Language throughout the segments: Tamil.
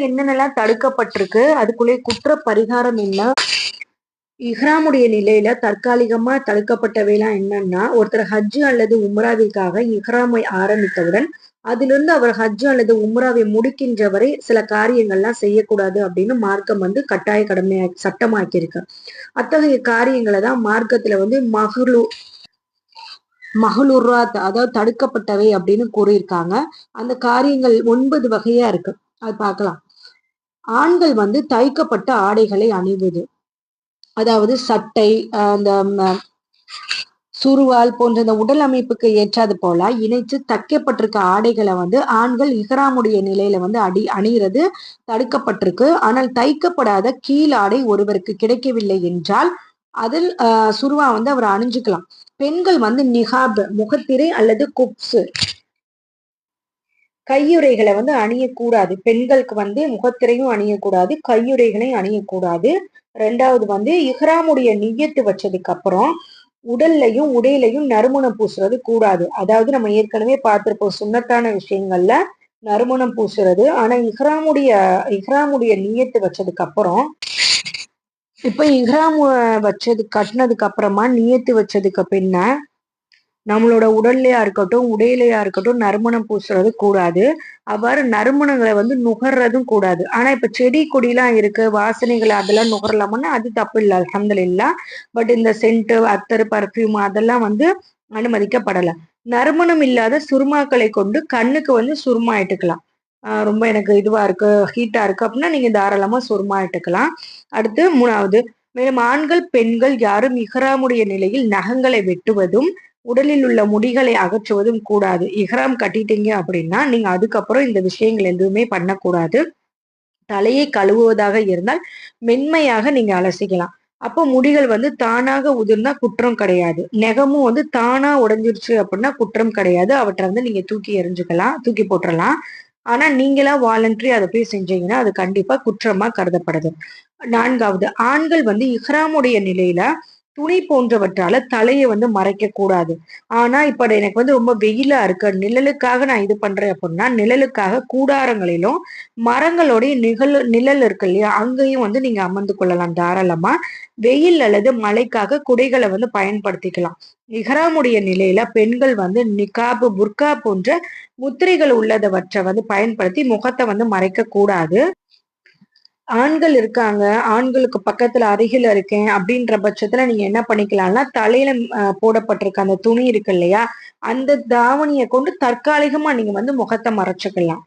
என்னென்னலாம் தடுக்கப்பட்டிருக்கு. அதுக்குள்ளே குற்ற பரிகாரம் என்ன? இஹ்ராமுடைய நிலையில தற்காலிகமா தடுக்கப்பட்டவைலாம் என்னன்னா ஒருத்தர் ஹஜ் அல்லது உம்ராவிற்காக இஹ்ராமை ஆரம்பித்தவுடன் அதிலிருந்து அவர் ஹஜ் அல்லது உம்ராவை முடிக்கின்ற வரை சில காரியங்கள்லாம் செய்யக்கூடாது அப்படின்னு மார்க்கம் வந்து கட்டாய கடமையா சட்டமாக்கியிருக்கு. அத்தகைய காரியங்களை தான் மார்க்கத்துல வந்து மகளு மகளுராத் அதாவது தடுக்கப்பட்டவை அப்படின்னு கூறியிருக்காங்க. அந்த காரியங்கள் ஒன்பது வகையா இருக்கு. அது பார்க்கலாம். ஆண்கள் வந்து தைக்கப்பட்ட ஆடைகளை அணிவது. அதாவது சட்டை அந்த சுருவால் போன்ற இந்த உடல் அமைப்புக்கு ஏற்றாது போல இணைச்சு தைக்கப்பட்டிருக்க ஆடைகளை வந்து ஆண்கள் இஹ்ராமுடைய நிலையில வந்து அடி அணிகிறது தடுக்கப்பட்டிருக்கு. ஆனால் தைக்கப்படாத கீழ் ஆடை ஒருவருக்கு கிடைக்கவில்லை என்றால் அதில் சுருவா வந்து அவர் அணிஞ்சுக்கலாம். பெண்கள் வந்து நிகாப் முகத்திரை அல்லது குப்ஸ். கையுறைகளை வந்து அணியக்கூடாது. பெண்களுக்கு வந்து முகத்திரையும் அணியக்கூடாது கையுறைகளையும் அணியக்கூடாது. ரெண்டாவது வந்து இஹ்ராமுடைய நியத்து வச்சதுக்கு அப்புறம் உடல்லையும் உடையிலையும் நறுமணம் பூசுறது கூடாது. அதாவது நம்ம ஏற்கனவே பார்த்திருப்போம் சுண்ணத்தான விஷயங்கள்ல நறுமணம் பூசுறது. ஆனா இஹ்ராமுடைய இஹ்ராமுடைய நீயத்து வச்சதுக்கு அப்புறம் இப்ப இஹ்ராம் வச்சது கட்டினதுக்கு அப்புறமா நீயத்து வச்சதுக்கு பின்ன நம்மளோட உடல்லையா இருக்கட்டும் உடையிலையா இருக்கட்டும் நறுமணம் பூசுறது கூடாது. அவ்வாறு நறுமணங்களை வந்து நுகர்றதும் கூடாது. ஆனா இப்ப செடி கொடிலாம் இருக்கு வாசனைகள் அதெல்லாம் நுகரலாமன்னா அது தப்பு இல்லை அலமதுல இல்ல பட் இந்த சென்ட்டு அத்தர் பர்ஃப்யூம் அதெல்லாம் வந்து அனுமதிக்கப்படலை. நறுமணம் இல்லாத சுருமாக்களை கொண்டு கண்ணுக்கு வந்து சுருமா இட்டுக்கலாம் ரொம்ப எனக்கு இதுவா இருக்கு ஹீட்டா இருக்கு அப்படின்னா நீங்க தாராளமா சுருமா இட்டுக்கலாம் அடுத்து மூணாவது மேலும் ஆண்கள் பெண்கள் யாரும் இஹ்ராமுடைய நிலையில் நகங்களை வெட்டுவதும் உடலில் உள்ள முடிகளை அகற்றுவதும் கூடாது. இஹ்ராம் கட்டிட்டீங்க அப்படின்னா நீங்க அதுக்கப்புறம் இந்த விஷயங்கள் எதுவுமே பண்ணக்கூடாது. தலையை கழுவுவதாக இருந்தால் மென்மையாக நீங்க அலசிக்கலாம். அப்போ முடிகள் வந்து தானாக உதிர்ந்தா குற்றம் கிடையாது. நெகமும் வந்து தானா உடஞ்சிருச்சு அப்படின்னா குற்றம் கிடையாது. அவற்றை வந்து நீங்க தூக்கி எறிஞ்சுக்கலாம் தூக்கி போட்டுடலாம் ஆனா நீங்களா வாலண்டரி அதை போய் செஞ்சீங்கன்னா அது கண்டிப்பா குற்றமா கருதப்படுது. நான்காவது ஆண்கள் வந்து இஹ்ராமுடைய நிலையில துணி போன்றவற்றால தலையை வந்து மறைக்க கூடாது. ஆனா இப்ப எனக்கு வந்து ரொம்ப வெயிலா இருக்கு. நிழலுக்காக நான் இது பண்றேன் அப்படின்னா நிழலுக்காக கூடாரங்களிலும் மரங்களுடைய நிகழ் நிழல் இருக்கு இல்லையா அங்கேயும் வந்து நீங்க அமர்ந்து கொள்ளலாம் தாராளமா. வெயில் அல்லது மழைக்காக குடைகளை வந்து பயன்படுத்திக்கலாம். இஹராமுடைய நிலையில பெண்கள் வந்து நிகாபு புர்கா போன்ற முத்திரைகள் உள்ளதவற்றை வந்து பயன்படுத்தி முகத்தை வந்து மறைக்க கூடாது. ஆண்கள் இருக்காங்க ஆண்களுக்கு பக்கத்துல அருகில் இருக்கேன் அப்படின்ற பட்சத்துல நீங்க என்ன பண்ணிக்கலாம்னா தலையில போடப்பட்டிருக்க அந்த துணி இருக்கு இல்லையா அந்த தாவணியை கொண்டு தற்காலிகமா நீங்க வந்து முகத்தை மறைச்சுக்கலாம்.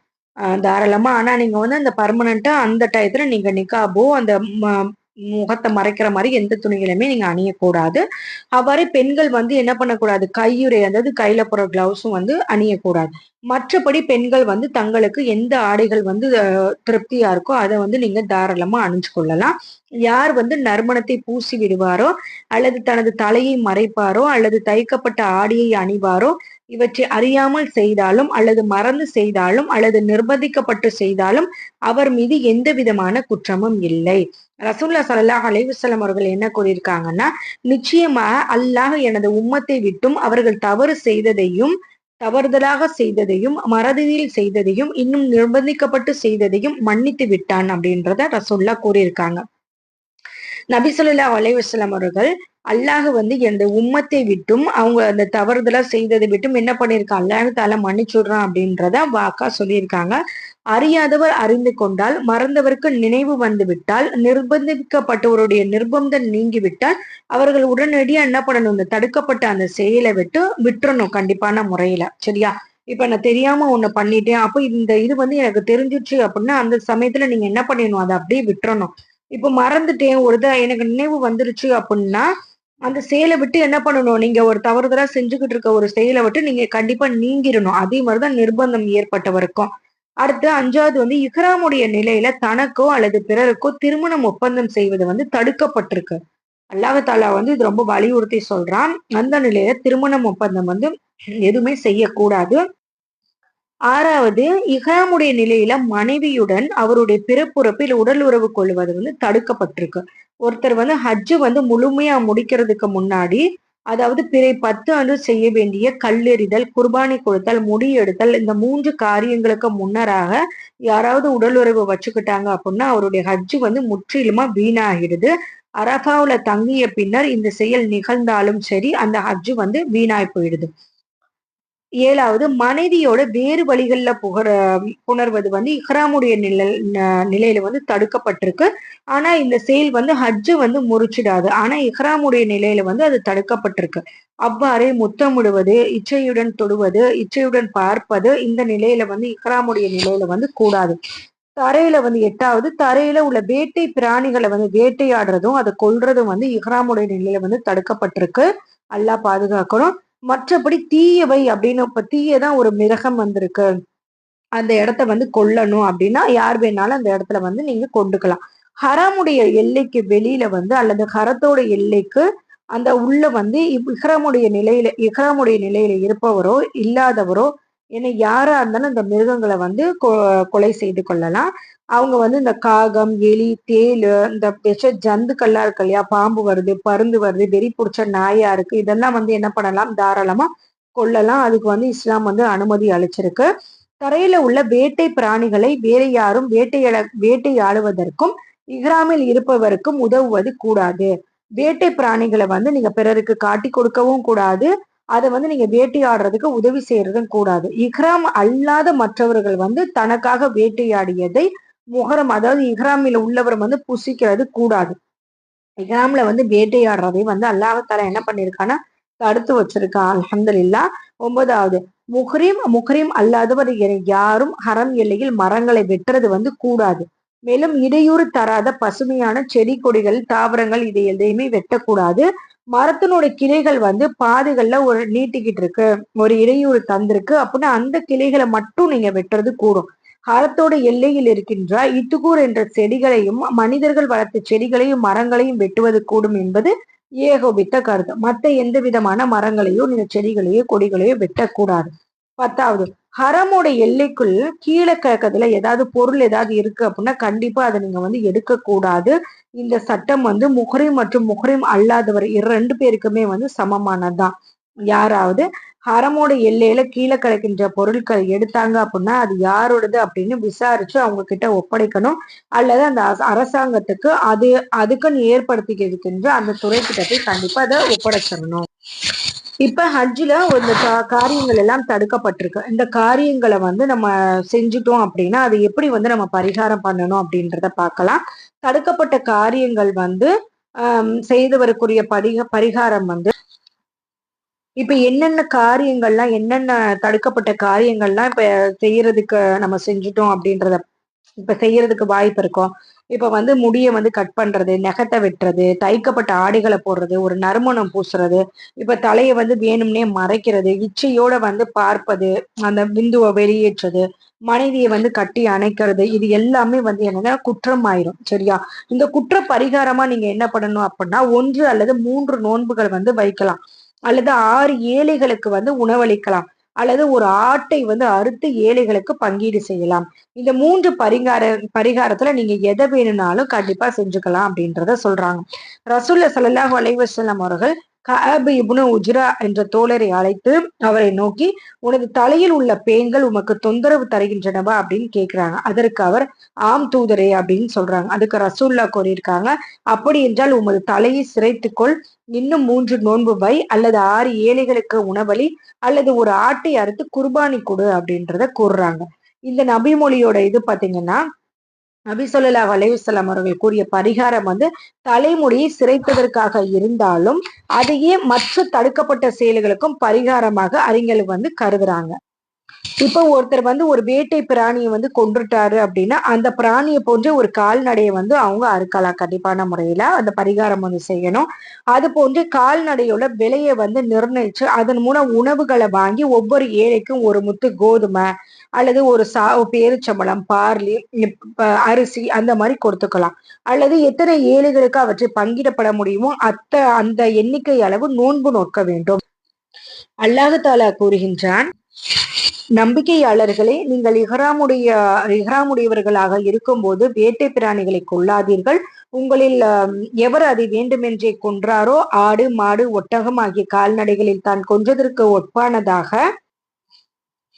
தாராளமா. ஆனா நீங்க வந்து அந்த பர்மனண்டா அந்த டயத்துல நீங்க நிக்காபோ அந்த முகத்தை மறைக்கிற மாதிரி எந்த துணிகளுமே நீங்க அணியக்கூடாது. அவ்வாறு பெண்கள் வந்து என்ன பண்ணக்கூடாது? கையுறை அதாவது கையில போற கிளவுஸும் வந்து அணியக்கூடாது. மற்றபடி பெண்கள் வந்து தங்களுக்கு எந்த ஆடைகள் வந்து திருப்தியா இருக்கோ அதை வந்து நீங்க தாராளமா அணிஞ்சு கொள்ளலாம். யார் வந்து நறுமணத்தை பூசி விடுவாரோ அல்லது தனது தலையை மறைப்பாரோ அல்லது தைக்கப்பட்ட ஆடையை அணிவாரோ இவற்றை அறியாமல் செய்தாலும் அல்லது மறந்து செய்தாலும் அல்லது நிர்பந்திக்கப்பட்டு செய்தாலும் அவர் மீது எந்த விதமான குற்றமும் இல்லை. ரசூல்லா சல்லாஹ் அலைவசலம் அவர்கள் என்ன கூறியிருக்காங்கன்னா நிச்சயமாக அல்லாஹ் எனது உம்மத்தை விட்டும் அவர்கள் தவறு செய்ததையும் தவறுதலாக செய்ததையும் மறதியில் செய்ததையும் இன்னும் நிர்பந்திக்கப்பட்டு செய்ததையும் மன்னித்து விட்டான் அப்படின்றத ரசூல்லா கூறியிருக்காங்க. நபிசல்லா அலைவாஸ்லாம் அவர்கள் அல்லாஹ் வந்து எனது உம்மத்தை விட்டும் அவங்க அந்த தவறுதலா செய்ததை விட்டும் என்ன பண்ணியிருக்கான் அல்லாஹ் தால மன்னிச்சுடுறான் அப்படின்றத வாக்கா சொல்லியிருக்காங்க. அறியாதவர் அறிந்து கொண்டால் மறந்தவருக்கு நினைவு வந்து விட்டால் நிர்பந்திக்கப்பட்டவருடைய நிர்பந்தம் நீங்கிவிட்டால் அவர்கள் உடனடியா என்ன பண்ணணும்? இந்த தடுக்கப்பட்ட அந்த செயலை விட்டு விட்டுறணும் கண்டிப்பான முறையில. சரியா? இப்ப நான் தெரியாம ஒண்ணு பண்ணிட்டேன். அப்போ இந்த இது வந்து எனக்கு தெரிஞ்சிச்சு அப்படின்னா அந்த சமயத்துல நீங்க என்ன பண்ணிடணும்? அதை அப்படியே விட்டுறணும். இப்ப மறந்துட்டேன். ஒரு எனக்கு நினைவு வந்துருச்சு அப்படின்னா அந்த செயலை விட்டு என்ன பண்ணணும்? நீங்க ஒரு தவறுதலா செஞ்சுக்கிட்டு இருக்க ஒரு செயலை விட்டு நீங்க கண்டிப்பா நீங்கிடணும். அதே மாதிரிதான் நிர்பந்தம் ஏற்பட்டவருக்கும். அடுத்து அஞ்சாவது வந்து இஹ்ராமுடைய நிலையில தனக்கோ அல்லது பிறருக்கோ திருமணம் ஒப்பந்தம் செய்வது வந்து தடுக்கப்பட்டிருக்கு. அல்லாஹாலா வந்து இது ரொம்ப வலியுறுத்தி சொல்றான். அந்த நிலையில திருமணம் ஒப்பந்தம் வந்து எதுவுமே செய்யக்கூடாது. ஆறாவது இகாமுடைய நிலையில மனைவியுடன் அவருடைய பிறப்புறப்பில் உடல் உறவு கொள்வது வந்து தடுக்கப்பட்டிருக்கு. ஒருத்தர் வந்து ஹஜ்ஜு வந்து முழுமையா முடிக்கிறதுக்கு முன்னாடி அதாவது பிறை பத்து அன்று செய்ய வேண்டிய கல்லெறிதல் குர்பானி கொடுத்தல் முடி எடுத்தல் இந்த மூன்று காரியங்களுக்கு முன்னராக யாராவது உடல் உறவு வச்சுக்கிட்டாங்க அப்படின்னா அவருடைய ஹஜ்ஜு வந்து முற்றிலுமா வீணாகிடுது. அரபாவுல தங்கிய பின்னர் இந்த செயல் நிகழ்ந்தாலும் சரி அந்த ஹஜ்ஜு வந்து வீணாய் போயிடுது. ஏழாவது மனைவியோட வேறு வழிகள்ல புகர புணர்வது வந்து இஹ்ராமுடைய நில நிலையில வந்து தடுக்கப்பட்டிருக்கு. ஆனா இந்த செயல் வந்து ஹஜ்ஜு வந்து முறிச்சிடாது. ஆனா இஹ்ராமுடைய நிலையில வந்து அது தடுக்கப்பட்டிருக்கு. அவ்வாறே முத்தமிடுவது இச்சையுடன் தொடுவது இச்சையுடன் பார்ப்பது இந்த நிலையில வந்து இஹ்ராமுடைய நிலையில வந்து கூடாது. தரையில வந்து எட்டாவது தரையில உள்ள வேட்டை பிராணிகளை வந்து வேட்டையாடுறதும் அதை கொல்றதும் வந்து இஹ்ராமுடைய நிலையில வந்து தடுக்கப்பட்டிருக்கு. அல்லா பாதுகாக்கணும். மற்றபடி தீயவை அப்படின்னு இப்ப தீயதான் ஒரு மிருகம் வந்திருக்கு. அந்த இடத்த வந்து கொல்லணும் அப்படின்னா யார் வேணாலும் அந்த இடத்துல வந்து நீங்க கொண்டுக்கலாம். ஹரமுடைய எல்லைக்கு வெளியில வந்து அல்லது ஹரத்தோட எல்லைக்கு அந்த உள்ள வந்து இஹ்ரமுடைய நிலையில இஹ்ரமுடைய நிலையில இருப்பவரோ இல்லாதவரோ ஏன்னா யாரா இருந்தாலும் இந்த மிருகங்களை வந்து கொலை செய்து கொள்ளலாம். அவங்க வந்து இந்த காகம் எலி தேல் இந்த விஷ ஜந்துக்கள்லாம் இருக்கு இல்லையா? பாம்பு வருது பருந்து வருது வெறி பிடிச்ச நாயா இருக்கு. இதெல்லாம் வந்து என்ன பண்ணலாம்? தாராளமா கொள்ளலாம் அதுக்கு வந்து இஸ்லாம் வந்து அனுமதி அளிச்சிருக்கு. தரையில உள்ள வேட்டை பிராணிகளை வேற யாரும் வேட்டையாட வேட்டையாடுவதற்கும் இஹ்ராமில் இருப்பவருக்கும் உதவுவது கூடாது. வேட்டை பிராணிகளை வந்து நீங்க பிறருக்கு காட்டி கொடுக்கவும் கூடாது. அதை வந்து நீங்க வேட்டையாடுறதுக்கு உதவி செய்யறதும் கூடாது. இஹ்ராம் அல்லாத மற்றவர்கள் வந்து தனக்காக வேட்டையாடியதை முகரம் அதாவது இஹ்ராமில் உள்ளவர் வந்து புசிக்கிறது கூடாது. இஹ்ராம்ல வந்து வேட்டையாடுறதை வந்து அல்லாஹால என்ன பண்ணிருக்கான்னா தடுத்து வச்சிருக்கான் அலமதுல்லா ஒன்பதாவது முஹ்ரீம் முஹ்ரீம் அல்லாதவர் யாரும் ஹரம் எல்லையில் மரங்களை வெட்டுறது வந்து கூடாது. மேலும் இடையூறு தராத பசுமையான செடி கொடிகள் தாவரங்கள் இது எதையுமே வெட்டக்கூடாது. மரத்தினுடைய கிளைகள் வந்து பாதைகள்ல ஒரு நீட்டிக்கிட்டு இருக்கு. ஒரு இடையூறு தந்திருக்கு. அப்படின்னா அந்த கிளைகளை மட்டும் நீங்க வெட்டுறது கூடும். ஹரத்தோட எல்லையில் இருக்கின்ற இத்துகூர் என்ற செடிகளையும் மனிதர்கள் வளர்த்த செடிகளையும் மரங்களையும் வெட்டுவது கூடும் என்பது ஏகோபித்த கருத்து. மற்ற எந்த விதமான மரங்களையோ நீங்க செடிகளையோ கொடிகளையோ வெட்டக்கூடாது. பத்தாவது ஹரமோட எல்லைக்குள் கீழே கிழக்கத்துல ஏதாவது பொருள் ஏதாவது இருக்கு அப்படின்னா கண்டிப்பா அதை நீங்க வந்து எடுக்க கூடாது. இந்த சட்டம் வந்து முஹரிம் மற்றும் முஹரிம் அல்லாதவர் இரண்டு பேருக்குமே வந்து சமமானதுதான். யாராவது ஹரமோட எல்லையில கீழே கிடைக்கின்ற பொருட்கள் எடுத்தாங்க அப்படின்னா அது யாரோடது அப்படின்னு விசாரிச்சு அவங்க கிட்ட ஒப்படைக்கணும். அல்லது அந்த அரசாங்கத்துக்கு அது அதுக்குன்னு ஏற்படுத்திக்கிருக்கின்ற அந்த துறை கிட்ட போய் கண்டிப்பா அதை ஒப்படைச்சிடணும். இப்ப ஹஜ்ஜில் இந்த காரியங்கள் எல்லாம் தடுக்கப்பட்டிருக்கு. இந்த காரியங்களை வந்து நம்ம செஞ்சுட்டோம் அப்படின்னா அது எப்படி வந்து நம்ம பரிகாரம் பண்ணணும் அப்படின்றத பார்க்கலாம். தடுக்கப்பட்ட காரியங்கள் வந்து செய்தவருக்குரிய படிக பரிகாரம் வந்து இப்ப என்னென்ன காரியங்கள்லாம் என்னென்ன தடுக்கப்பட்ட காரியங்கள்லாம் இப்ப செய்யறதுக்கு நம்ம செஞ்சுட்டோம் அப்படின்றத இப்ப செய்யறதுக்கு வாய்ப்பு இருக்கும் இப்ப வந்து முடிய வந்து கட் பண்றது நெகத்தை வெட்டுறது தைக்கப்பட்ட ஆடைகளை போடுறது ஒரு நறுமணம் பூசுறது இப்ப தலையை வந்து வேணும்னே மறைக்கிறது இச்சையோட வந்து பார்ப்பது அந்த விந்துவை வெளியேற்றுறது மனைவியை வந்து கட்டி அணைக்கிறது இது எல்லாமே வந்து என்னன்னா குற்றம் ஆயிரும் சரியா? இந்த குற்ற பரிகாரமா நீங்க என்ன பண்ணணும் அப்படின்னா ஒன்று அல்லது மூன்று நோன்புகள் வந்து வைக்கலாம். அல்லது ஆறு ஏழைகளுக்கு வந்து உணவளிக்கலாம். அல்லது ஒரு ஆட்டை வந்து அறுத்து ஏழைகளுக்கு பங்கீடு செய்யலாம். இந்த மூன்று பரிகார பரிகாரத்துல நீங்க எதை வேணும்னாலும் கண்டிப்பா செஞ்சுக்கலாம் அப்படின்றத சொல்றாங்க. ரசூல்ல சல்லாஹ் அலைவசல்லாம் அவர்கள் கஅபு இப்னு உஜ்ரா என்ற தோழரை அழைத்து அவரை நோக்கி உனது தலையில் உள்ள பேன்கள் உமக்கு தொந்தரவு தருகின்றனவா? அப்படின்னு கேட்கிறாங்க அதற்கு அவர் ஆம் தூதரே அப்படின்னு சொல்றாங்க. அதுக்கு ரசூல்லா கூறியிருக்காங்க அப்படி என்றால் உமது தலையை சிறைத்துக்கொள் இன்னும் மூன்று நோன்பு வை அல்லது ஆறு ஏழைகளுக்கு உணவளி அல்லது ஒரு ஆட்டை அறுத்து குர்பானி கொடு அப்படின்றத கூறுறாங்க. இந்த நபிமொழியோட இது பாத்தீங்கன்னா நபி சொல்லா அலையுசல்லாம் அவர்கள் கூறிய பரிகாரம் வந்து தலைமுடியை சிறைத்ததற்காக இருந்தாலும் அதையே மற்ற தடுக்கப்பட்ட செயல்களுக்கும் பரிகாரமாக அறிஞர்கள் வந்து கருதுறாங்க. இப்போ ஒருத்தர் வந்து ஒரு வேட்டை பிராணியை வந்து கொண்டுட்டாரு அப்படின்னா அந்த பிராணியை போன்ற ஒரு கால்நடையை வந்து அவங்க அறுக்கலாம். கண்டிப்பான முறையில அந்த பரிகாரம் வந்து செய்யணும். அது போன்று கால்நடையோட விலையை வந்து நிர்ணயிச்சு அதன் மூலம் உணவுகளை வாங்கி ஒவ்வொரு ஏழைக்கும் ஒரு முத்து கோதுமை அல்லது ஒரு சா பேருச்சம்பளம் பார்லி அரிசி அந்த மாதிரி கொடுத்துக்கலாம். அல்லது எத்தனை ஏழைகளுக்கு அவற்றை பங்கிடப்பட முடியுமோ அத்த அந்த எண்ணிக்கை அளவு நோன்பு நோக்க வேண்டும். அல்லாஹு தாலா கூறுகின்றான் நம்பிக்கையாளர்களே நீங்கள் இஹராமுடைய இஹராமுடையவர்களாக இருக்கும்போது வேட்டை பிராணிகளை கொள்ளாதீர்கள். உங்களில் எவர் அதை வேண்டுமென்றே கொன்றாரோ ஆடு மாடு ஒட்டகம் ஆகிய கால்நடைகளில் தான் கொன்றதற்கு ஒப்பானதாக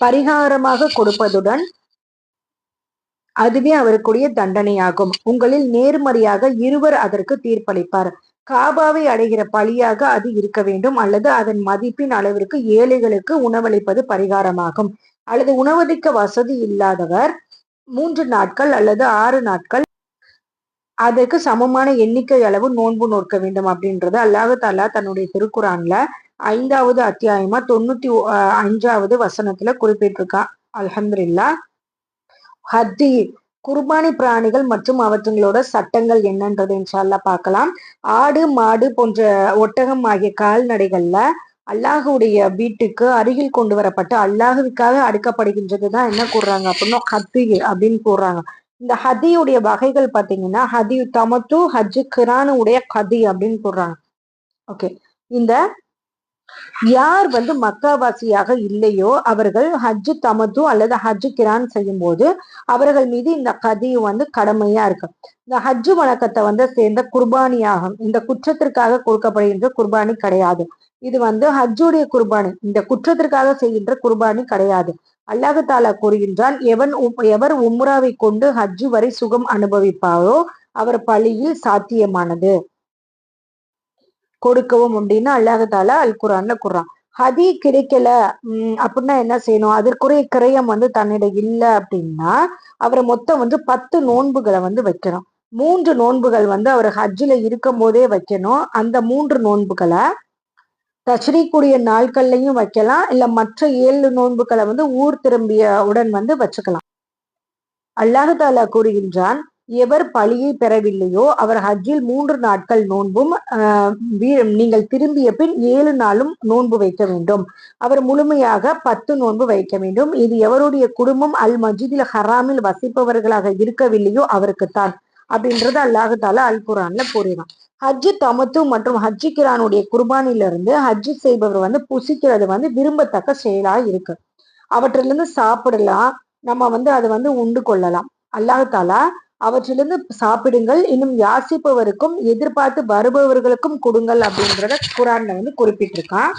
பரிகாரமாக கொடுப்பதுடன் அதுவே அவருக்குரிய தண்டனையாகும். உங்களில் நேர்மறையாக இருவர் அதற்கு தீர்ப்பளிப்பார். காபாவை அடைகிற பழியாக அது இருக்க வேண்டும். அல்லது அதன் மதிப்பின் அளவிற்கு ஏழைகளுக்கு உணவளிப்பது பரிகாரமாகும். அல்லது உணவளிக்க வசதி இல்லாதவர் மூன்று நாட்கள் அல்லது ஆறு நாட்கள் அதற்கு சமமான எண்ணிக்கை அளவு நோன்பு நோக்க வேண்டும் அப்படின்றது அல்லாஹு தாலா தன்னுடைய திருக்குறான்ல ஐந்தாவது அத்தியாயமா தொண்ணூத்தி அஞ்சாவது வசனத்துல குறிப்பிட்டிருக்கா. அலமதுல்லா ஹத்தி குர்பானி பிராணிகள் மற்றும் அவற்றங்களோட சட்டங்கள் என்னன்றது இன்ஷால்லா பார்க்கலாம். ஆடு மாடு போன்ற ஒட்டகம் ஆகிய கால்நடைகள்ல அல்லாஹுடைய வீட்டுக்கு அருகில் கொண்டு வரப்பட்டு அல்லாஹுக்காக அடுக்கப்படுகின்றது தான் என்ன கூடுறாங்க அப்படின்னா ஹத்தி அப்படின்னு கூறுறாங்க. இந்த ஹதியுடைய வகைகள் பாத்தீங்கன்னா ஹதி தமத்து ஹஜ்ஜு கிரானு உடைய கதி அப்படின்னு சொல்றாங்க ஓகே இந்த யார் வந்து மக்காவாசியாக இல்லையோ அவர்கள் ஹஜ்ஜு தமது அல்லது ஹஜ்ஜு கிரான் செய்யும் போது அவர்கள் மீது இந்த கதியு வந்து கடமையா இருக்கு. இந்த ஹஜ்ஜு வணக்கத்தை வந்து சேர்ந்த குர்பானியாகும். இந்த குற்றத்திற்காக கொடுக்கப்படுகின்ற குர்பானி கிடையாது. இது வந்து ஹஜ்ஜுடைய குர்பானி. இந்த குற்றத்திற்காக செய்கின்ற குர்பானி கிடையாது. அல்லாஹாலா கூறுகின்றான் எவன் எவர் உம்ராவை கொண்டு ஹஜ்ஜு வரை சுகம் அனுபவிப்பாரோ அவர் பழியில் சாத்தியமானது. கொடுக்கவும் அப்படின்னு அல்லாஹாலா அல் குரான்ல கூறான் ஹதி கிடைக்கல உம் அப்படின்னா என்ன செய்யணும்? அதற்குரிய கிரயம் வந்து தன்னிடம் இல்லை அப்படின்னா அவரை மொத்தம் வந்து பத்து நோன்புகளை வந்து வைக்கணும். மூன்று நோன்புகள் வந்து அவர் ஹஜ்ஜில் இருக்கும் போதே வைக்கணும். அந்த மூன்று நோன்புகளை தச்சரிக்கூடிய நாட்கள்லையும் வைக்கலாம். இல்ல மற்ற ஏழு நோன்புகளை வந்து ஊர் திரும்பிய உடன் வந்து வச்சுக்கலாம். அல்லாஹு தாலா கூறுகின்றான் எவர் பழியை பெறவில்லையோ அவர் ஹஜ்ஜில் மூன்று நாட்கள் நோன்பும் நீங்கள் திரும்பிய பின் ஏழு நாளும் நோன்பு வைக்க வேண்டும். அவர் முழுமையாக பத்து நோன்பு வைக்க வேண்டும். இது எவருடைய குடும்பம் அல் மஜிதில் ஹராமில் வசிப்பவர்களாக இருக்கவில்லையோ அவருக்குத்தான். அப்படின்றது அல்லாஹு தாலா அல் குரான்ல கூறினான் ஹஜ்ஜு தமத்து மற்றும் ஹஜ்ஜி கிரானுடைய குர்பானிலிருந்து ஹஜ்ஜு செய்பவர் வந்து புசிக்கிறது வந்து விரும்பத்தக்க செயலா இருக்கு. அவற்றிலிருந்து சாப்பிடலாம். நம்ம வந்து அதை வந்து உண்டு கொள்ளலாம். அல்லாஹாலா அவற்றிலிருந்து சாப்பிடுங்கள். இன்னும் யாசிப்பவருக்கும் எதிர்பார்த்து வருபவர்களுக்கும் கொடுங்கள் அப்படின்றத குரான்ல வந்து குறிப்பிட்டிருக்கான்.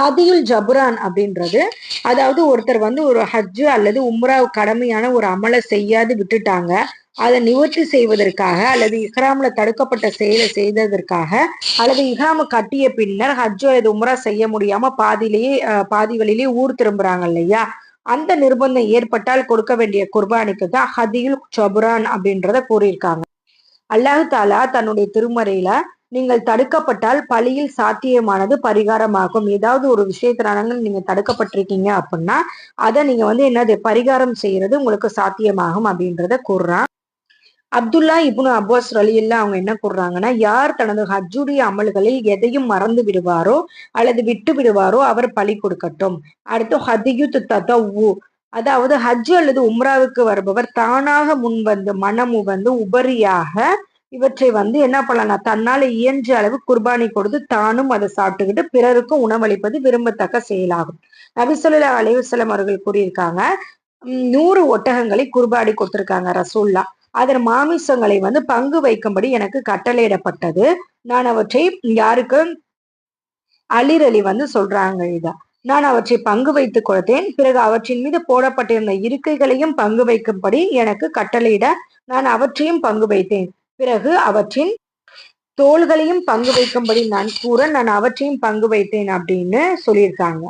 ஹதியுல் ஜபுரான் அப்படின்றது. அதாவது ஒருத்தர் வந்து ஒரு ஹஜ்ஜு அல்லது உம்ரா கடமையான ஒரு அமலை செய்யாது விட்டுட்டாங்க. அதை நிவர்த்தி செய்வதற்காக அல்லது இஹ்ராம்ல தடுக்கப்பட்ட செயலை செய்ததற்காக அல்லது இஹ்ராம கட்டிய பின்னர் ஹஜ்ஜோ இது உம்ரா செய்ய முடியாம பாதியிலேயே பாதி வழியிலேயே ஊர் திரும்புறாங்க இல்லையா? அந்த நிர்பந்தம் ஏற்பட்டால் கொடுக்க வேண்டிய குர்பானிக்கு தான் ஹதியுல் சபுரான் அப்படின்றத கூறியிருக்காங்க. அல்லாஹு தாலா தன்னுடைய திருமறையில நீங்கள் தடுக்கப்பட்டால் பழியில் சாத்தியமானது பரிகாரமாகும். ஏதாவது ஒரு விஷயத்தினால நீங்க தடுக்கப்பட்டிருக்கீங்க அப்படின்னா அதை நீங்க வந்து என்னது பரிகாரம் செய்யறது உங்களுக்கு சாத்தியமாகும் அப்படின்றத கூறுறான். அப்துல்லா இப்னு அப்பாஸ் ரலியில்லா அவங்க என்ன கூறுறாங்கன்னா யார் தனது ஹஜ்ஜுடைய அமல்களில் எதையும் மறந்து விடுவாரோ அல்லது விட்டு விடுவாரோ அவர் பழி கொடுக்கட்டும். அடுத்து ஹதியு தத்தவு அதாவது ஹஜ் அல்லது உம்ராவுக்கு வருபவர் தானாக முன் வந்து மனமு வந்து உபரியாக இவற்றை வந்து என்ன பண்ணலாம்? தன்னால இயன்ற அளவு குர்பானி கொடுத்து தானும் அதை சாப்பிட்டுக்கிட்டு பிறருக்கும் உணவளிப்பது விரும்பத்தக்க செயலாகும். நபிசுல்லா அலைவசலம் அவர்கள் கூறியிருக்காங்க நூறு ஒட்டகங்களை குர்பானி கொடுத்திருக்காங்க ரசூல்லா. அதன் மாமிசங்களை வந்து பங்கு வைக்கும்படி எனக்கு கட்டளையிடப்பட்டது. நான் அவற்றை யாருக்கு? அலிரலி வந்து சொல்றாங்க இத. நான் அவற்றை பங்கு வைத்துக் கொடுத்தேன் பிறகு அவற்றின் மீது போடப்பட்டிருந்த இருக்கைகளையும் பங்கு வைக்கும்படி எனக்கு கட்டளையிட நான் அவற்றையும் பங்கு வைத்தேன். பிறகு அவற்றின் தோள்களையும் பங்கு வைக்கும்படி நான் கூற நான் அவற்றையும் பங்கு வைத்தேன் அப்படின்னு சொல்லியிருக்காங்க.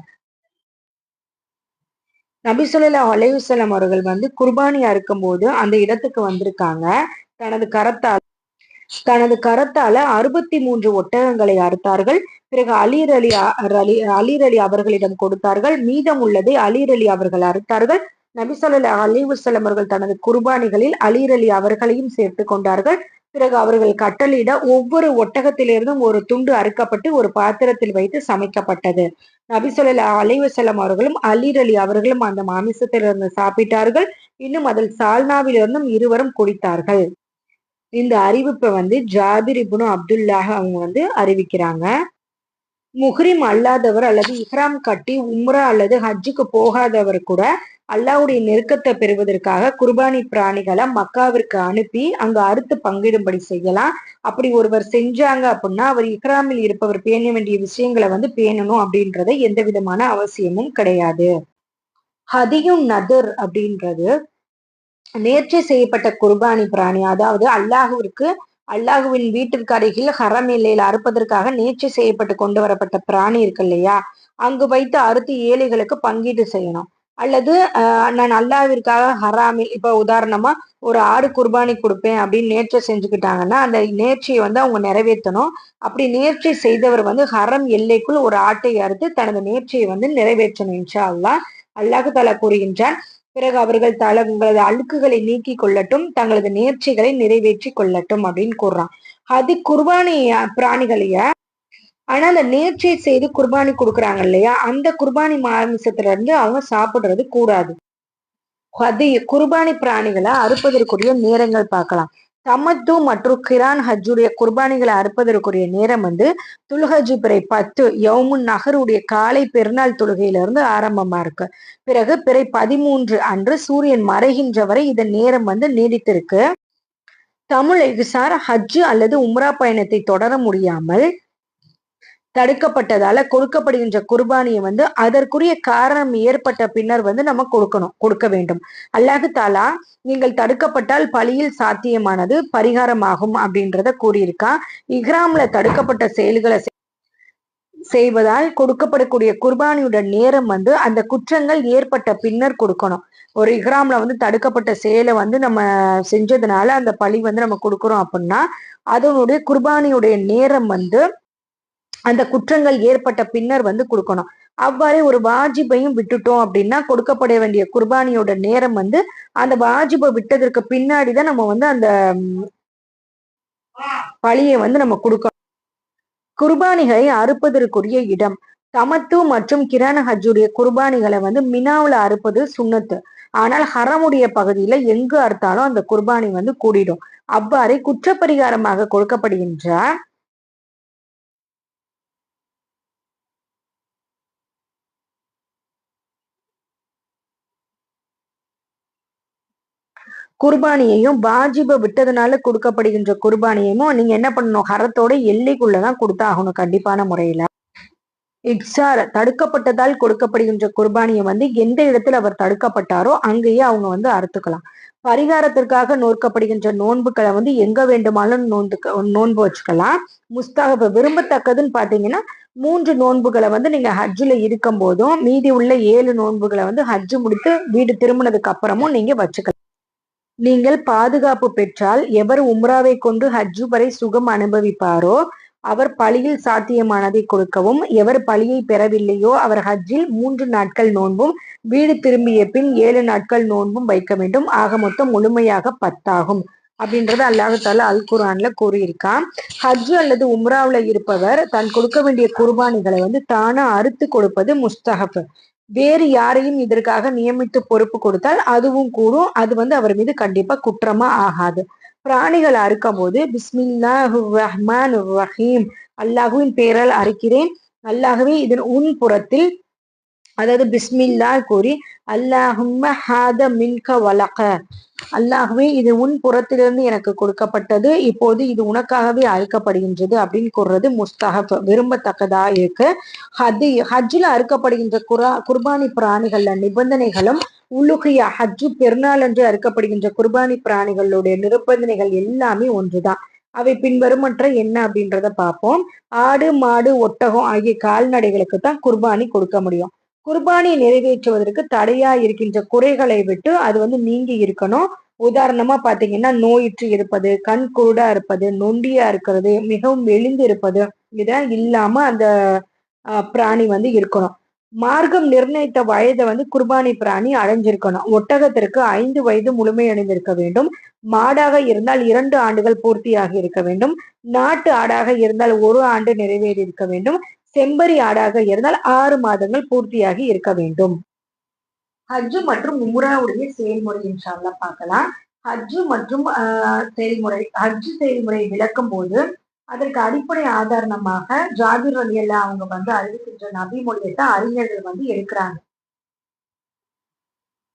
நபிசுல்லா அலையுசலம் அவர்கள் வந்து குர்பானியா இருக்கும்போது அந்த இடத்துக்கு வந்திருக்காங்க. தனது கரத்தால் தனது கரத்தால அறுபத்தி மூன்று ஒட்டகங்களை அறுத்தார்கள். பிறகு அலீர் அலி அலி அலீர் அலி அவர்களிடம் கொடுத்தார்கள். மீதம் உள்ளதை அலீர் அலி அவர்கள் அறுத்தார்கள். நபிசல்லா அலிவுசலம் அவர்கள் தனது குர்பானிகளில் அலீர் அலி அவர்களையும் சேர்த்து கொண்டார்கள். பிறகு அவர்கள் கட்டளையிட ஒவ்வொரு ஒட்டகத்திலிருந்தும் ஒரு துண்டு அறுக்கப்பட்டு ஒரு பாத்திரத்தில் வைத்து சமைக்கப்பட்டது. நபிசல்லா அலைவசலம் அவர்களும் அலீர் அலி அவர்களும் அந்த மாமிசத்திலிருந்து சாப்பிட்டார்கள். இன்னும் அதில் சால்னாவிலிருந்தும் இருவரும் குடித்தார்கள். இந்த அறிவிப்பை வந்து ஜாபிர் இபுனு அப்துல்லாக அவங்க வந்து அறிவிக்கிறாங்க. முஹ்ரிம் அல்லாதவர் அல்லது இஹ்ராம் கட்டி உம்ரா அல்லது ஹஜ்ஜுக்கு போகாதவர் கூட அல்லாவுடைய நெருக்கத்தை பெறுவதற்காக குர்பானி பிராணிகளை மக்காவிற்கு அனுப்பி அங்க அறுத்து பங்கிடும்படி செய்யலாம். அப்படி ஒருவர் செஞ்சாங்க அப்படின்னா அவர் இக்ராமில் இருப்பவர் பேண வேண்டிய விஷயங்களை வந்து பேணணும் அப்படின்றத எந்த விதமான அவசியமும் கிடையாது. ஹதியும் நதர் அப்படின்றது நேர்ச்சி செய்யப்பட்ட குர்பானி பிராணி. அதாவது அல்லாஹுவிற்கு அல்லாஹுவின் வீட்டிற்கு அருகில் ஹரம் எல்லையில் அறுப்பதற்காக நேர்ச்சி செய்யப்பட்டு கொண்டு வரப்பட்ட பிராணி இருக்கு இல்லையா? அங்கு வைத்து அறுத்து ஏழைகளுக்கு பங்கீடு செய்யணும். அல்லது நான் அல்லாவிற்காக ஹராமில் இப்ப உதாரணமா ஒரு ஆடு குர்பானி கொடுப்பேன் அப்படின்னு நேர்ச்சி செஞ்சுக்கிட்டாங்கன்னா அந்த நேர்ச்சியை வந்து அவங்க நிறைவேற்றணும். அப்படி நேர்ச்சி செய்தவர் வந்து ஹரம் எல்லைக்குள் ஒரு ஆட்டை அறுத்து தனது நேர்ச்சியை வந்து நிறைவேற்றணும் இன்ஷா அல்லா அல்லாஹு தலா கூறுகின்றான் பிறகு அவர்கள் தல உங்களது அழுக்குகளை நீக்கி கொள்ளட்டும் தங்களது நேர்ச்சிகளை நிறைவேற்றி கொள்ளட்டும் அப்படின்னு கூறுறான். அது குர்பானி பிராணிகளைய ஆனா அந்த நேர்ச்சியை செய்து குர்பானி கொடுக்குறாங்க இல்லையா அந்த குர்பானி மாமிசத்துல இருந்து அவங்க சாப்பிடுறது கூடாது. அது குர்பானி பிராணிகளை அறுப்பதற்குரிய நேரங்கள் பார்க்கலாம். தமத்து மற்றும் கிரான் ஹஜ்ஜுடைய குர்பானிகளை அறுப்பதற்குரிய நேரம் வந்து துல்ஹஜு பிறை பத்து யவுமுன் நகருடைய காலை பெருநாள் தொழுகையிலிருந்து ஆரம்பமா இருக்கு. பிறகு பிறை பதிமூன்று அன்று சூரியன் மறைகின்ற வரை இதன் நேரம் வந்து நீடித்திருக்கு. தமிழ் எகுசார் ஹஜ்ஜு அல்லது உம்ரா பயணத்தை தொடர முடியாமல் தடுக்கப்பட்டதால கொடுக்கப்படுகின்ற குர்பானியை வந்து அதற்குரிய காரணம் ஏற்பட்ட பின்னர் வந்து நம்ம கொடுக்கணும் கொடுக்க வேண்டும். அல்லாஹு தாலா நீங்கள் தடுக்கப்பட்டால் பழியில் சாத்தியமானது பரிகாரமாகும் அப்படின்றத கூறியிருக்கா. இஹ்ராம்ல தடுக்கப்பட்ட செயல்களை செய்வதால் கொடுக்கப்படக்கூடிய குர்பானியோட நேரம் வந்து அந்த குற்றங்கள் ஏற்பட்ட பின்னர் கொடுக்கணும். ஒரு இஹ்ராம்ல வந்து தடுக்கப்பட்ட செயலை வந்து நம்ம செஞ்சதுனால அந்த பழி வந்து நம்ம கொடுக்குறோம் அப்படின்னா அதனுடைய குர்பானியுடைய நேரம் வந்து அந்த குற்றங்கள் ஏற்பட்ட பின்னர் வந்து கொடுக்கணும். அவ்வாறே ஒரு வாஜிபையும் விட்டுட்டோம் அப்படின்னா கொடுக்கப்பட வேண்டிய குர்பானியோட நேரம் வந்து அந்த வாஜிபை விட்டதற்கு பின்னாடிதான் நம்ம வந்து அந்த பழியை வந்து நம்ம கொடுக்கணும். குர்பானிகளை அறுப்பதற்குரிய இடம். தமத்து மற்றும் கிரான ஹஜ்ஜுடைய குர்பானிகளை வந்து மினாவுல அறுப்பது சுண்ணத்து. ஆனால் ஹரமுடைய பகுதியில எங்கு அறுத்தாலும் அந்த குர்பானி வந்து கூடிடும். அவ்வாறே குற்றப்பரிகாரமாக கொடுக்கப்படுகின்ற குர்பானியையும் வாஜிப விட்டதுனால கொடுக்கப்படுகின்ற குர்பானியமும் நீங்க என்ன பண்ணணும்? ஹரத்தோட எல்லைக்குள்ளதான் கொடுத்தாகணும் கண்டிப்பான முறையில. இக்ஸார் தடுக்கப்பட்டதால் கொடுக்கப்படுகின்ற குர்பானியை வந்து எந்த இடத்துல அவர் தடுக்கப்பட்டாரோ அங்கேயே அவங்க வந்து அறுத்துக்கலாம். பரிகாரத்திற்காக நோக்கப்படுகின்ற நோன்புகளை வந்து எங்க வேண்டுமானாலும் நோன்பு நோன்பு வச்சுக்கலாம். முஸ்தாக விரும்பத்தக்கதுன்னு பாத்தீங்கன்னா மூன்று நோன்புகளை வந்து நீங்க ஹஜ்ஜில் இருக்கும் போதும் மீதி உள்ள ஏழு நோன்புகளை வந்து ஹஜ்ஜு முடித்து வீடு திரும்பினதுக்கு அப்புறமும் நீங்க வச்சுக்கலாம். நீங்கள் பாதுகாப்பு பெற்றால் எவர் உம்ராவை கொண்டு ஹஜ்ஜு வரை சுகம் அனுபவிப்பாரோ அவர் பழியில் சாத்தியமானதை கொடுக்கவும் எவர் பழியை பெறவில்லையோ அவர் ஹஜ்ஜில் மூன்று நாட்கள் நோன்பும் வீடு திரும்பிய பின் ஏழு நாட்கள் நோன்பும் வைக்க வேண்டும். ஆக மொத்தம் முழுமையாக பத்தாகும். அப்படின்றத அல்லாஹால அல் குரான்ல கூறியிருக்கான். ஹஜ் அல்லது உம்ராவில் இருப்பவர் தான் கொடுக்க வேண்டிய குர்பானிகளை வந்து தானா அறுத்து கொடுப்பது முஸ்தகப் வேறு யாரையும் இதற்காக நியமித்து பொறுப்பு கொடுத்தால் அதுவும் கூடும் அது வந்து அவர் மீது கண்டிப்பா குற்றமா ஆகாது. பிராணிகள் அறுக்கும் போது பிஸ்மில்லா ரஹ்மான் ரஹீம் அல்லாஹுவின் பேரால் அறுக்கிறேன். அல்லாகவே இதன் உன் புறத்தில் அதாவது பிஸ்மில்லா கூறி அல்லாஹும்ம ஹாத மின்க வலக. அல்லாகவே இது உன் புறத்திலிருந்து எனக்கு கொடுக்கப்பட்டது. இப்போது இது உனக்காகவே அறுக்கப்படுகின்றது அப்படின்னு கூறுறது முஸ்தகப் விரும்பத்தக்கதா இருக்கு. ஹதி ஹஜ்ஜில் அறுக்கப்படுகின்ற குரா குர்பானி பிராணிகள்ல நிபந்தனைகளும் உலுகியா ஹஜ்ஜு பெருநாள் என்று அறுக்கப்படுகின்ற குர்பானி பிராணிகளுடைய நிபந்தனைகள் எல்லாமே ஒன்றுதான். அவை பின்வருமற்ற என்ன அப்படின்றத பார்ப்போம். ஆடு மாடு ஒட்டகம் ஆகிய கால்நடைகளுக்கு தான் குர்பானி கொடுக்க முடியும். குர்பானியை நிறைவேற்றுவதற்கு தடையா இருக்கின்ற குறைகளை விட்டு அது வந்து நீங்கி இருக்கணும். உதாரணமா பாத்தீங்கன்னா நோயிற்று இருப்பது கண் குருடா இருப்பது நொண்டியா இருக்கிறது மிகவும் எழுந்து இருப்பது இதெல்லாம் இல்லாம அந்த பிராணி வந்து இருக்கணும். மார்க்கம் நிர்ணயித்த வயதை வந்து குர்பானி பிராணி அடைஞ்சிருக்கணும். ஒட்டகத்திற்கு ஐந்து வயது முழுமையடைந்திருக்க வேண்டும். மாடாக இருந்தால் இரண்டு ஆண்டுகள் பூர்த்தியாக இருக்க வேண்டும். நாட்டு ஆடாக இருந்தால் ஒரு ஆண்டு நிறைவேறி இருக்க வேண்டும். செம்பரி ஆடாக இருந்தால் ஆறு மாதங்கள் பூர்த்தியாகி இருக்க வேண்டும். ஹஜ்ஜு மற்றும் உம்ராவுடைய செயல்முறை என்றால பார்க்கலாம். ஹஜ்ஜு மற்றும் செயல்முறை ஹஜ்ஜு செயல்முறை விளக்கும் போது அதற்கு அடிப்படை ஆதாரணமாக ஜாபிர் அலி அவங்க வந்து அறிவிக்கின்ற நபி மொழியத்தை தான் அறிஞர்கள் வந்து எடுக்கிறாங்க.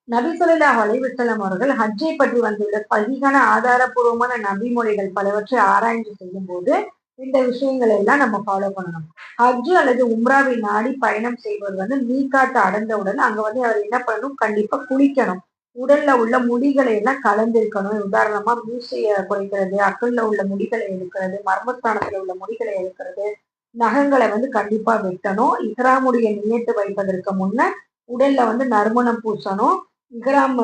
நபி சொல்லா அலைவசலம் அவர்கள் ஹஜ்ஜை பற்றி வந்துள்ள பதிகான ஆதாரபூர்வமான நபி மொழிகள் பலவற்றை ஆராய்ந்து செய்யும் போது இந்த விஷயங்களை எல்லாம் நம்ம ஃபாலோ பண்ணணும். ஹஜ் அல்லது உம்ராவை நாடி பயணம் செய்வது வந்து மீகாட்டு அடைந்தவுடன் அங்க வந்து அவர் என்ன பண்ணணும்? கண்டிப்பா குளிக்கணும். உடல்ல உள்ள முடிகளை எல்லாம் கலந்திருக்கணும். உதாரணமா மீசைய குறைக்கிறது அக்கல்ல உள்ள முடிகளை எடுக்கிறது மர்மஸ்தானத்துல உள்ள முடிகளை எடுக்கிறது நகங்களை வந்து கண்டிப்பா வெட்டணும். இஹ்ராமுடைய நியத்து வைப்பதற்கு முன்ன உடல்ல வந்து நறுமணம் பூசணும். இஹ்ராம்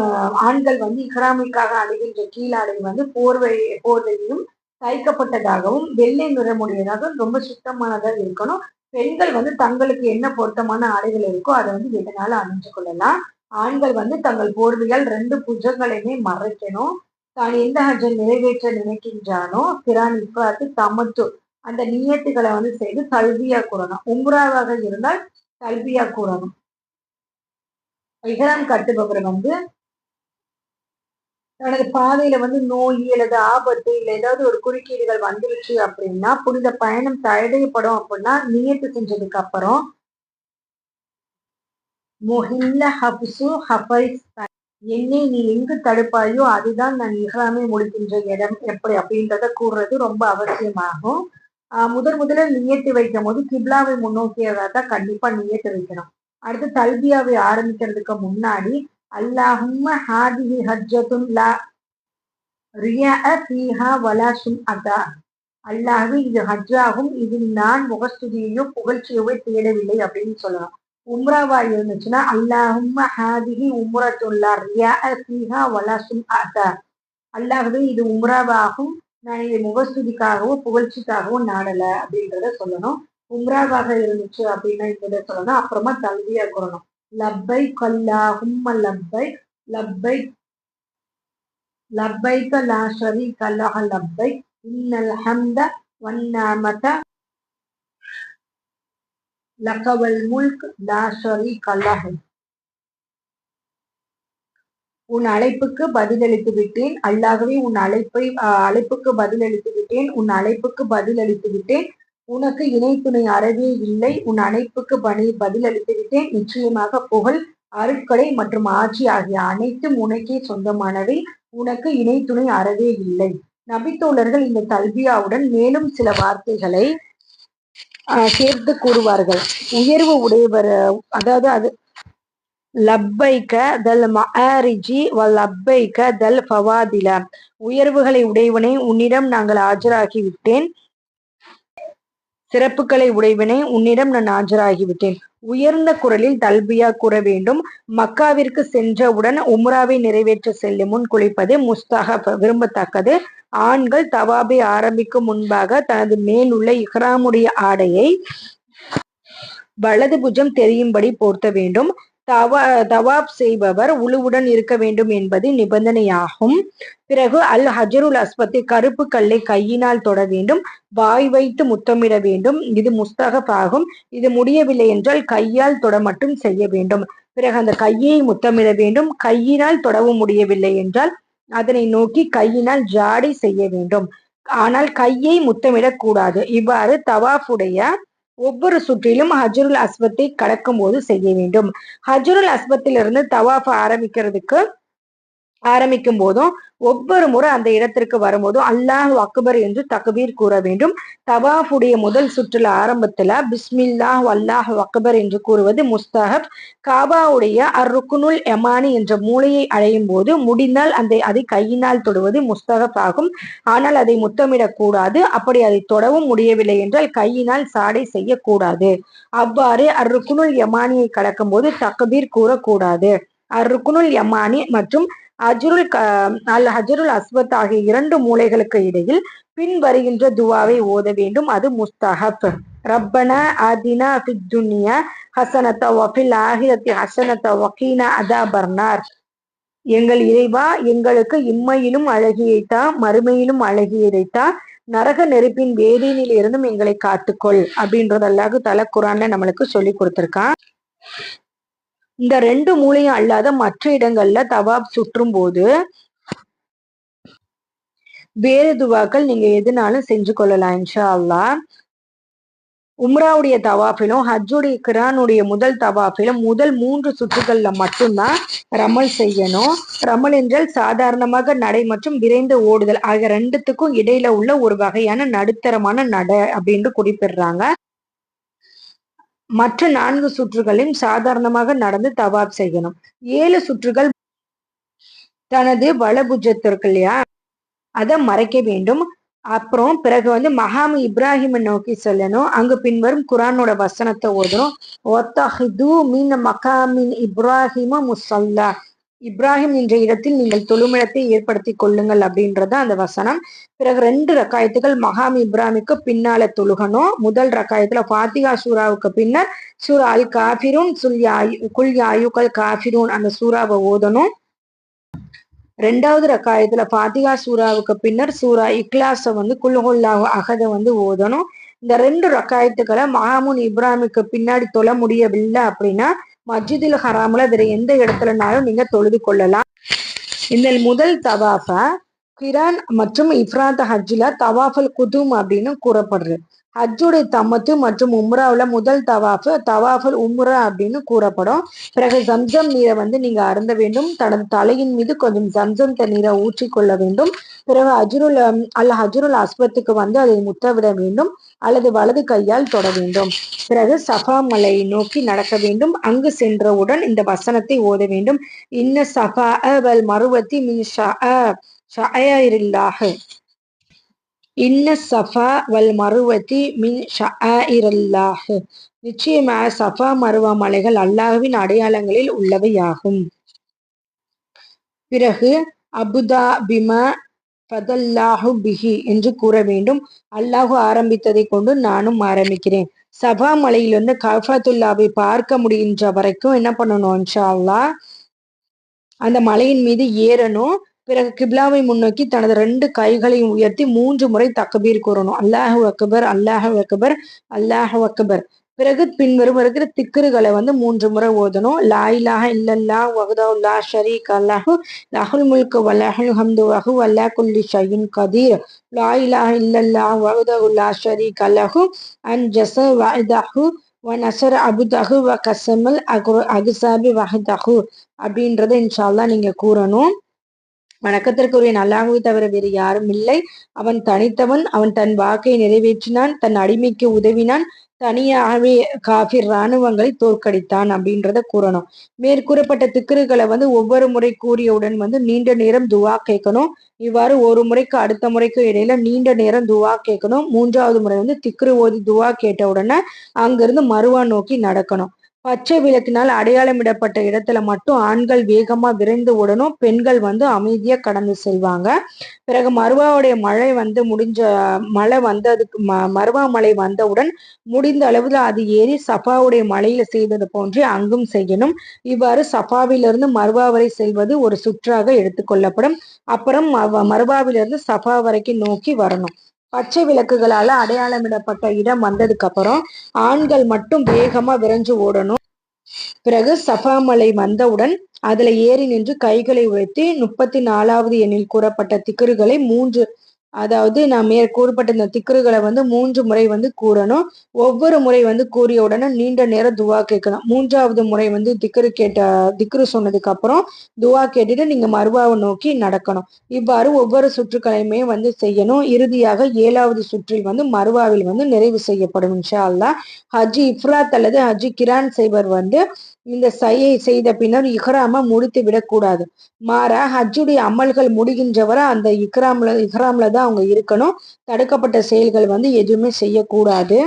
ஆண்கள் வந்து இஹ்ராமிக்காக அணிகின்ற கீழாடை வந்து போர்வை போர்வையும் தைக்கப்பட்டதாகவும் வெள்ளை நிறமுடையதாகவும் ரொம்ப சுத்தமானதாக இருக்கணும். பெண்கள் வந்து தங்களுக்கு என்ன பொருத்தமான ஆடைகள் இருக்கோ அதை வந்து எதனால அணிஞ்சு கொள்ளலாம்? ஆண்கள் வந்து தங்கள் போர்வையால் ரெண்டு புஜங்களையுமே மறைக்கணும். தான் எந்த ஹஜ்ஜை நிறைவேற்ற நினைக்கின்றானோ பிரான் இப்பாத்து தமத்து அந்த நியத்துகளை வந்து செய்து கல்வியா கூறணும். உம்ராவாக இருந்தால் கல்வியா கூறணும். இஹராம் கட்டுபவர் வந்து தனது பாதையில வந்து நோய் அல்லது ஆபத்து இல்ல ஏதாவது ஒரு குறுக்கீடுகள் வந்துருச்சு அப்படின்னா புனித பயணம் தடையப்படும் அப்படின்னா நியத்து செஞ்சதுக்கு அப்புறம் மொஹில்ல ஹப்சு ஹஃபைஸ் என்னை நீ எங்கு தடுப்பாயோ அதுதான் நான் இஹ்ராமே முடிக்கின்ற இடம். எப்படி? அப்படின்றத கூறுறது ரொம்ப அவசியமாகும். முதன் முதலில் நியத்து வைக்கும் போது கிப்லாவை முன்னோக்கியதா தான் கண்டிப்பா நியத்து வைக்கணும். அடுத்து தல்பியாவை ஆரம்பிக்கிறதுக்கு முன்னாடி அல்லாஹும் ஹாதிஹி ஹஜ்ஜத்துன் லா ரியா ஃபீஹா வலா சும் அதா. அல்லாஹு இது ஹஜ்ஜாகும். இதில் நான் முகஸ்துதியையோ புகழ்ச்சியோ தேடவில்லை அப்படின்னு சொல்லலாம். உம்ராவா இருந்துச்சுன்னா அல்லாஹும் ஹாதிஹி உம்ரத்துல்லா ரியா ஃபீஹா வலா சும் அதா. இது உம்ராவாகும். நான் இதை முகஸ்துதிக்காகவோ புகழ்ச்சிக்காகவோ நாடலை அப்படின்றத சொல்லணும். உம்ராவாக இருந்துச்சு அப்படின்னா இந்த சொல்லணும். அப்புறமா தல்வியா கூறணும். லப்பை கல்லா ஹும்ம லப்பை லப்பை லப்பைக லா ஷரீக லஹ லப்பை இன்னல் ஹம்த வன்னாமத லகவல் முல்க் லா ஷரீக லஹ உன் அழைப்புக்கு பதிலளித்து விட்டேன். அல்லாகவே உன் அழைப்பை அழைப்புக்கு பதிலளித்து விட்டேன். உன் அழைப்புக்கு பதிலளித்து விட்டேன். உனக்கு இணைத்துணை அறவே இல்லை. உன் அணைப்புக்கு பணி பதில் விட்டேன் நிச்சயமாக புகழ் அருட்கடை மற்றும் ஆட்சி ஆகிய அனைத்தும் உனக்கே சொந்தமானவை. உனக்கு இணைத்துணை அறவே இல்லை. நபித்தோழர்கள் இந்த கல்வியாவுடன் மேலும் சில வார்த்தைகளை சேர்த்து கூறுவார்கள். உயர்வு உடையவர் அதாவது அது லப்பைக்க தல் மஆரிஜி லப்பைக்க தல் ஃபவாதில. உயர்வுகளை உடையவனை உன்னிடம் நாங்கள் ஆஜராகி விட்டேன் சிறப்புகளை உடைவினை உன்னிடம் நான் ஆஜராகிவிட்டேன். உயர்ந்த குரலில் தல்பியா கூற வேண்டும். மக்காவிற்கு சென்றவுடன் உம்ராவை நிறைவேற்ற செல்லும் முன் குளிப்பது முஸ்தாக விரும்பத்தக்கது. ஆண்கள் தவாபை ஆரம்பிக்கும் முன்பாக தனது மேலுள்ள இஹ்ராமுடைய ஆடையை வலது புஜம் தெரியும்படி போர்த்த வேண்டும். தவா தவாப் செய்பவர் உழுவுடன் இருக்க வேண்டும் என்பது நிபந்தனையாகும். பிறகு அல் ஹஜருல் அஸ்பத்தை கருப்பு கல்லை கையினால் தொட வேண்டும் வாய் வைத்து முத்தமிட வேண்டும். இது முஸ்தகப் ஆகும். இது முடியவில்லை என்றால் கையால் தொட மட்டும் செய்ய வேண்டும். பிறகு அந்த கையை முத்தமிட வேண்டும். கையினால் தொடவும் முடியவில்லை என்றால் அதனை நோக்கி கையினால் ஜாடி செய்ய வேண்டும். ஆனால் கையை முத்தமிடக்கூடாது இவ்வாறு தவாஃபுடைய ஒவ்வொரு சுற்றிலும் ஹஜருல் அஸ்வத்தை கடக்கும் போது செய்ய வேண்டும். ஹஜருல் அஸ்வத்திலிருந்து தவாஃப் ஆரம்பிக்கிறதுக்கு ஆரம்பிக்கும் போதும் ஒவ்வொரு முறை அந்த இடத்திற்கு வரும்போதும் அல்லாஹ் அக்பர் என்று தக்பீர் கூற வேண்டும். தவாஃபுடைய முதல் சுற்றுல ஆரம்பத்துல பிஸ்மில்லாஹ் அல்லாஹ் அக்பர் என்று கூறுவது முஸ்தஹப். காபாவுடைய அருக்குனுல் எமானி என்ற மூளையை அடையும் போது முடிந்தால் அந்த அதை கையினால் தொடுவது முஸ்தகப் ஆகும். ஆனால் அதை முத்தமிடக்கூடாது அப்படி அதை தொடவும் முடியவில்லை என்றால் கையினால் சாடை செய்யக்கூடாது. அவ்வாறு அருக்குனுல் யமானியை கடக்கும் போது தக்பீர் கூறக்கூடாது. அருக்குனுல் யமானி மற்றும் அஜருல் அல் ஹஜருல் அஸ்வத் ஆகிய இரண்டு மூலைகளுக்கு இடையில் பின் வருகின்ற துவாவை ஓத வேண்டும். அது முஸ்தஹப். ரப்பனா ஆதினா ஃபித் துன்யா ஹசனத்த வஃபில் ஆஹிரத்தி ஹசனத்த வக்கீனா அதா பர்னார். எங்கள் இறைவா எங்களுக்கு இம்மையிலும் அழகியைத்தா மறுமையிலும் அழகியதைத்தா நரக நெருப்பின் வேதியினில் இருந்தும் எங்களை காத்துக்கொள். அப்படின்றதல்லாக தல குரான்ல நம்மளுக்கு சொல்லி கொடுத்திருக்கான். இந்த ரெண்டு மூலையும் அல்லாத மற்ற இடங்கள்ல தவாப் சுற்றும் போது வேறு துவாக்கள் நீங்க எதுனாலும் செஞ்சு கொள்ளலாம் இன்ஷா அல்லா உம்ராவுடைய தவாஃபிலும் ஹஜ்ஜுடைய கிரானுடைய முதல் தவாஃபிலும் முதல் மூன்று சுற்றுகள்ல மட்டும்தான் ரமல் செய்யணும். ரமல் என்றால் சாதாரணமாக நடை மற்றும் விரைந்து ஓடுதல். ஆகிய ரெண்டுத்துக்கும் இடையில உள்ள ஒரு வகையான நடுத்தரமான நடை அப்படின்னு குறிப்பிடுறாங்க. மற்ற நான்கு சுற்றுகளையும் சாதாரணமாக நடந்து தவாப் செய்யணும். ஏழு சுற்றுகள் தனது வலபுஜத்திற்கு இல்லையா அதை மறைக்க வேண்டும். அப்புறம் பிறகு வந்து மகாமு இப்ராஹிமை நோக்கி செல்லணும். அங்கு பின்வரும் குரானோட வசனத்தை ஓதணும். ஒத்தஹிது மீன் மகாமின் இப்ராஹிம முசல்லா. இப்ராஹிம் என்ற இடத்தில் நீங்கள் தொழுமிழத்தை ஏற்படுத்தி கொள்ளுங்கள் அப்படின்றத அந்த வசனம். பிறகு ரெண்டு ரக்காயத்துகள் மகாம் இப்ராஹிமுக்கு பின்னால தொழுகணும். முதல் ரக்காயத்துல பாத்திகா சூராவுக்கு பின்னர் சூரா அல் காபிரூன் சுல் யாயு குல் யாயுக்கள் காபிரூன் அந்த சூறாவை ஓதணும். ரெண்டாவது ரக்காயத்துல பாத்திகா சூறாவுக்கு பின்னர் சூரா இக்லாஸை வந்து குல்ஹுல்லா அகத வந்து ஓதணும். இந்த ரெண்டு ரக்காயத்துக்களை மகாமுன் இப்ராஹிமுக்கு பின்னாடி தொழ முடியவில்லை அப்படின்னா மஸ்ஜிதில் ஹராமில் வேற எந்த இடத்துலனாலும் நீங்க தொழுது கொள்ளலாம். இந்த முதல் தவாஃப கிரான் மற்றும் இஃப்ராத் ஹஜ்ஜில் தவாஃபல் குதும் அப்படின்னு கூறப்படுறது ஹஜ்ஜுடைய தம்மத்து மற்றும் உம்ராவில் முதல் தவாஃபு தவாஃபுல் உம்ரா அப்படின்னு கூறப்படும். பிறகு ஜம்சம் நீரை வந்து நீங்க அருந்த வேண்டும். தனது தலையின் மீது கொஞ்சம் ஜம்சம் தண்ணீரை ஊற்றிக்கொள்ள வேண்டும். பிறகு அஜுருல் அல்ல ஹஜ்ருல் அஸ்பத்துக்கு வந்து அதை முத்தவிட வேண்டும். அல்லது வலது கையால் தொட வேண்டும். பிறகு சஃபா மலையை நோக்கி நடக்க வேண்டும். அங்கு சென்றவுடன் இந்த வசனத்தை ஓத வேண்டும். இன்ன சஃபா வல் மருவத்தி மின் ஷா ஷாயிரில்லாஹ். இன்ன சஃபா வல் மருவதி மின் நிச்சயமாக சஃபா மருவா மலைகள் அல்லாஹுவின் அடையாளங்களில் உள்ளவையாகும். பிறகு அபுதா பிமா பதல்லாஹு பிஹி என்று கூற வேண்டும். அல்லாஹு ஆரம்பித்ததை கொண்டு நானும் ஆரம்பிக்கிறேன். சபா மலையிலிருந்து கஃபத்துல்லாவை பார்க்க முடிகின்ற வரைக்கும் என்ன பண்ணணும் இன்ஷா அந்த மலையின் மீது ஏறணும். பிறகு கிப்லாவை முன்னோக்கி தனது ரெண்டு கைகளையும் உயர்த்தி மூன்று முறை தக்கபீர் கூறணும். அல்லாஹு அக்பர் அல்லாஹு அக்பர் அல்லாஹு அக்பர். பிறகு பின்வரும் இருக்கிற திக்கருகளை வந்து மூன்று முறை ஓதணும். லாயிலாக இல்லல்லா வகுதவுல்லா ஷரீக் அல்லாஹு லஹுல் முல்கு வல்லஹுல் ஹம்து வஹு அல்லா குல்லி ஷயின் கதீர். லாயிலாக இல்லல்லா வகுதவுல்லா ஷரீக் அல்லாஹு அன் ஜச வஹதஹு வ நசர் அபுதஹு வ கசமல் அகு அகுசாபி வஹதஹு. அப்படின்றத இன்ஷால்லா நீங்க கூறணும். வணக்கத்திற்குரிய நல்லாகவே தவிர வேறு யாரும் இல்லை. அவன் தனித்தவன் அவன் தன் வாக்கை நிறைவேற்றினான் தன் அடிமைக்கு உதவினான் தனியாகவே காஃபிர் இராணுவங்களை தோற்கடித்தான் அப்படின்றத கூறணும். மேற்கூறப்பட்ட திக்கருகளை வந்து ஒவ்வொரு முறை கூறியவுடன் வந்து நீண்ட நேரம் துவா கேட்கணும். இவ்வாறு ஒரு முறைக்கு அடுத்த முறைக்கு இடையில நீண்ட நேரம் துவா கேட்கணும். மூன்றாவது முறை வந்து திக்ரு ஓதி துவா கேட்ட உடனே அங்கிருந்து மறுவா நோக்கி நடக்கணும். பச்சை விளக்கினால் அடையாளமிடப்பட்ட இடத்துல மட்டும் ஆண்கள் வேகமா விரைந்து ஓடணும் பெண்கள் வந்து அமைதியா கடந்து செல்வாங்க. பிறகு மருவாவுடைய மழை வந்து முடிஞ்ச மழை வந்ததுக்கு ம மருவா மலை வந்தவுடன் முடிந்த அளவுல அது ஏறி சஃபாவுடைய மலையில செய்வது போன்றே அங்கும் செய்யணும். இவ்வாறு சஃபாவிலிருந்து மருவா வரை செல்வது ஒரு சுற்றாக எடுத்துக்கொள்ளப்படும் அப்புறம் மருவாவிலிருந்து சஃபா வரைக்கும் நோக்கி வரணும். பச்சை விளக்குகளால அடையாளமிடப்பட்ட இடம் வந்ததுக்கு அப்புறம் ஆண்கள் மட்டும் வேகமா விரைஞ்சு ஓடணும். பிறகு சஃபாமலை வந்தவுடன் அதுல ஏறி நின்று கைகளை உயர்த்தி முப்பத்தி நாலாவது எண்ணில் கூறப்பட்ட திக்கருகளை மூன்று அதாவது நான் மேற்கூறப்பட்ட இந்த திக்கருகளை வந்து மூன்று முறை வந்து கூறணும். ஒவ்வொரு முறை வந்து கூறிய உடனே நீண்ட நேரம் துவா கேட்கணும் மூன்றாவது முறை வந்து திக்குரு கேட்ட திக்ரு சொன்னதுக்கு அப்புறம் துவா கேட்டுட்டு நீங்க மருவாவை நோக்கி நடக்கணும். இவ்வாறு ஒவ்வொரு சுற்றுக்களையுமே வந்து செய்யணும். இறுதியாக ஏழாவது சுற்றில் வந்து மருவாவில் வந்து நிறைவு செய்யப்படும் இன்ஷா அல்லா ஹஜ்ஜி இஃப்ராத் அல்லது ஹஜ்ஜி கிரான் செய்வர் வந்து இந்த சையை செய்த பின்னர் இஹ்ராம முடித்து விடக்கூடாது. மாறா ஹஜ்ஜுடைய அமல்கள் முடிகின்றவரை அந்த இக்ராம்ல இஹ்ராம்ல தான் அவங்க இருக்கணும். தடுக்கப்பட்ட செயல்கள் வந்து எதுவுமே செய்யக்கூடாது.